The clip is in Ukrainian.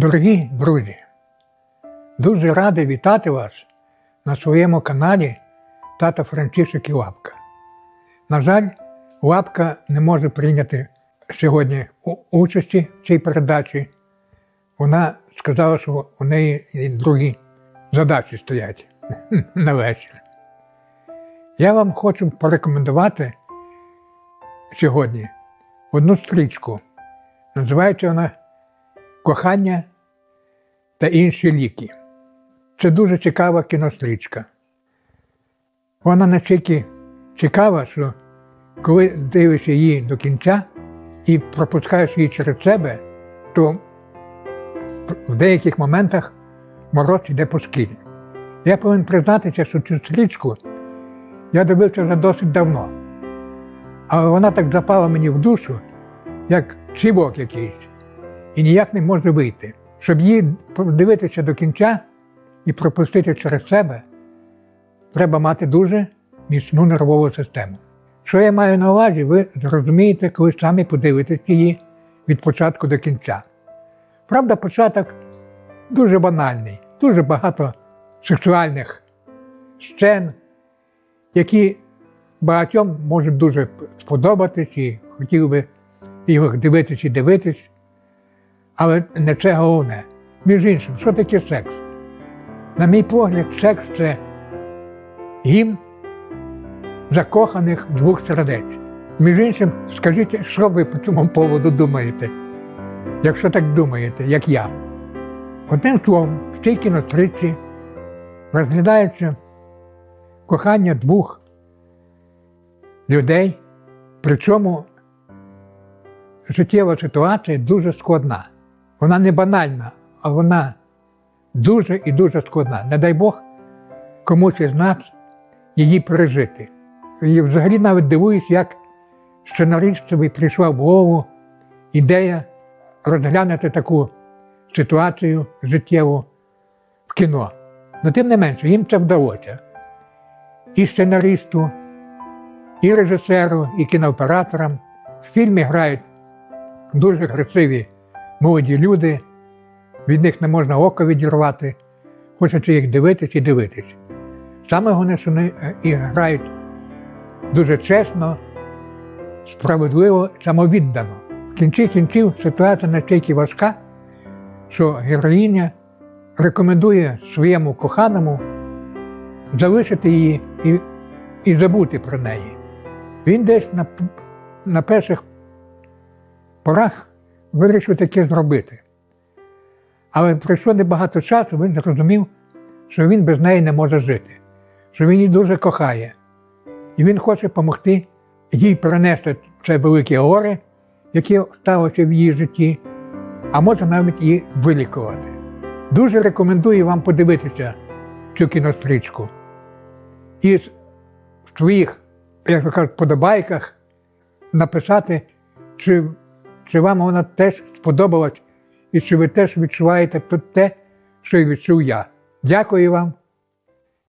Дорогі друзі, дуже радий вітати вас на своєму каналі Тата Францішек і Лапка. На жаль, Лапка не може прийняти сьогодні участі в цій передачі. Вона сказала, що у неї і другі задачі стоять на вечір. Я вам хочу порекомендувати сьогодні одну стрічку. Називається вона Кохання та інші ліки. Це дуже цікава кінострічка. Вона настільки цікава, що коли дивишся її до кінця і пропускаєш її через себе, то в деяких моментах мороз йде по шкірі. Я повинен признатися, що цю стрічку я дивився вже досить давно. Але вона так запала мені в душу, як цівок якийсь, і ніяк не може вийти. Щоб її подивитися до кінця і пропустити через себе, треба мати дуже міцну нервову систему. Що я маю на увазі, ви зрозумієте, коли самі подивитесь її від початку до кінця. Правда, початок дуже банальний, дуже багато сексуальних сцен, які багатьом можуть дуже сподобатись і хотів би їх дивитись і дивитись. Але не це головне. Між іншим, що таке секс? На мій погляд, секс це гімн закоханих двох сердець. Між іншим, скажіть, що ви по цьому поводу думаєте, якщо так думаєте, як я. Одним словом, в цій кінострічці розглядається кохання двох людей, причому життєва ситуація дуже складна. Вона не банальна, а вона дуже і дуже складна. Не дай Бог комусь із нас її пережити. І взагалі навіть дивуюсь, як сценаристові прийшла в голову ідея розглянути таку ситуацію життєву в кіно. Но тим не менше, їм це вдалося. І сценаристу, і режисеру, і кінооператорам. В фільмі грають дуже красиві молоді люди, від них не можна око відірвати, хочеться їх дивитись і дивитись. Саме вони е, і грають дуже чесно, справедливо, самовіддано. В кінці кінців ситуація настільки важка, що героїня рекомендує своєму коханому залишити її і, і забути про неї. Він десь на, на перших порах вирішив таке зробити. Але пройшло небагато часу, він зрозумів, що він без неї не може жити, що він її дуже кохає. І він хоче допомогти їй перенести це велике горе, яке сталося в її житті, а може навіть її вилікувати. Дуже рекомендую вам подивитися цю кінострічку. І в своїх, як то кажуть, подобайках написати, чи, чи вам вона теж сподобалась, і чи ви теж відчуваєте те, що й відчув я. Дякую вам